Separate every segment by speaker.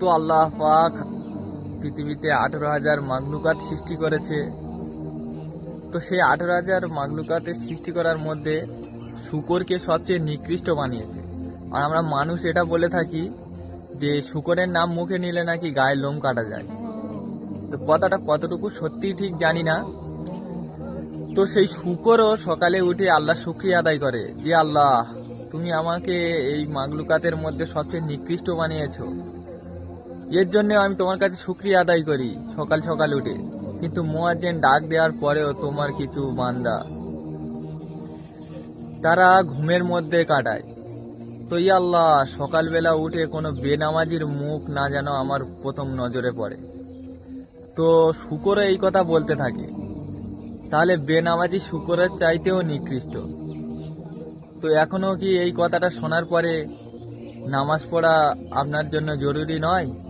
Speaker 1: তো আল্লাহ পাক পৃথিবীতে আঠেরো হাজার মাগলুকাত সৃষ্টি করেছে। তো সেই আঠেরো হাজার মাগলুকাতের সৃষ্টি করার মধ্যে শুকরকে সবচেয়ে নিকৃষ্ট বানিয়েছে। আর আমরা মানুষ এটা বলে থাকি যে শুকরের নাম মুখে নিলে নাকি গায়ে লোম কাটা যায়। তো কথাটা কতটুকু সত্যি ঠিক জানি না। তো সেই শুকরও সকালে উঠে আল্লাহ শুক্রিয়া আদায় করে যে, আল্লাহ, তুমি আমাকে এই মাগলুকাতের মধ্যে সবচেয়ে নিকৃষ্ট বানিয়েছো। এর জন্য আমি তোমার কাছে শুক্রিয়া আদায় করি সকাল সকাল উঠে। কিন্তু মোয়াজ্জেন ডাক দেওয়ার পরেও তোমার কিছু বান্দা তারা ঘুমের মধ্যে কাটায়। তো আল্লাহ, সকালবেলা উঠে কোনো বেনামাজির মুখ না যেন আমার প্রথম নজরে পড়ে। তো শুকরও এই কথা বলতে থাকে। তাহলে বেনামাজি শুকরের চাইতেও নিকৃষ্ট। তো এখনও কি এই কথাটা শোনার পরে নামাজ পড়া আপনার জন্য জরুরি নয়?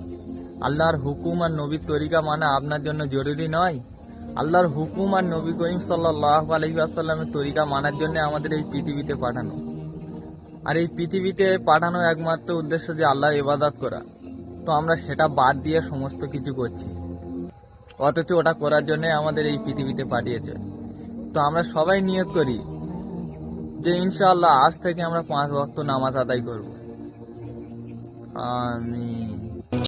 Speaker 1: আল্লাহর হুকুম আর নবীর তরিকা মানা আপনার জন্য জরুরি নয়। আল্লাহর হুকুম আর নবী করিম সাল্লাহ আলহিহাসাল্লামের তরিকা মানার জন্য আমাদের এই পৃথিবীতে পাঠানো। আর এই পৃথিবীতে পাঠানো একমাত্র উদ্দেশ্য যে আল্লাহর ইবাদত করা। তো আমরা সেটা বাদ দিয়ে সমস্ত কিছু করছি। অথচ ওটা করার জন্য আমাদের এই পৃথিবীতে পাঠিয়েছে। তো আমরা সবাই নিয়ত করি যে ইনশাআল্লাহ আজ থেকে আমরা পাঁচ ওয়াক্ত নামাজ আদায় করব। আমিন।